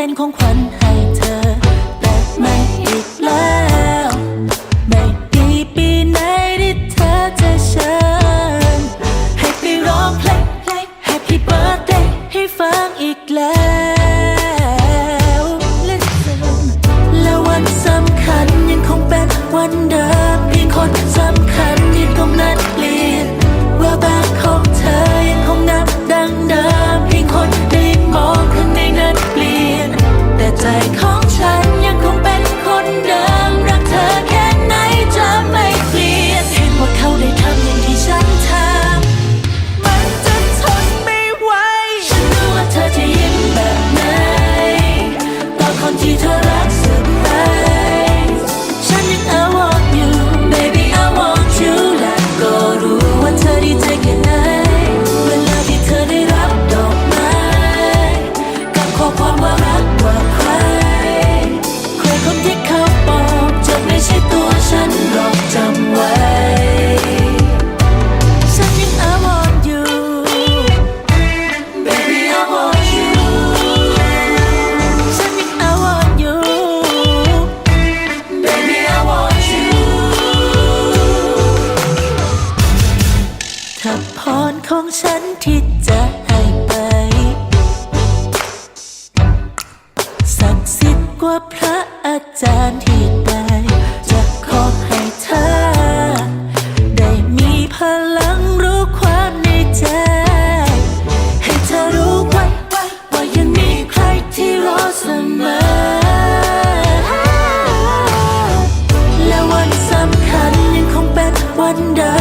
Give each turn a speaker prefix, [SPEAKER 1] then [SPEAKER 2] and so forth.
[SPEAKER 1] เป็นของขวัญให้เธอ แต่ไม่อีกแล้ว ไม่กี่ปีไหนที่เธอจะเชิญให้ไปร้องเพลง Happy Birthday ให้ฟังอีกแล้วและวันสำคัญยังคงเป็นวันเดิมเพียงคนสำคัญที่ตรงนั้นเปลี่ยนเวลาบา ของฉันที่จะให้ไป ศักดิ์สิทธิ์กว่าพระอาจารย์ที่ไปจะขอให้เธอ ได้มีพลังรู้ความในใจ ให้เธอรู้ไว้ไว้ว่ายังมีใครที่รอเสมอ และวันสำคัญยังคงเป็นวันเดิม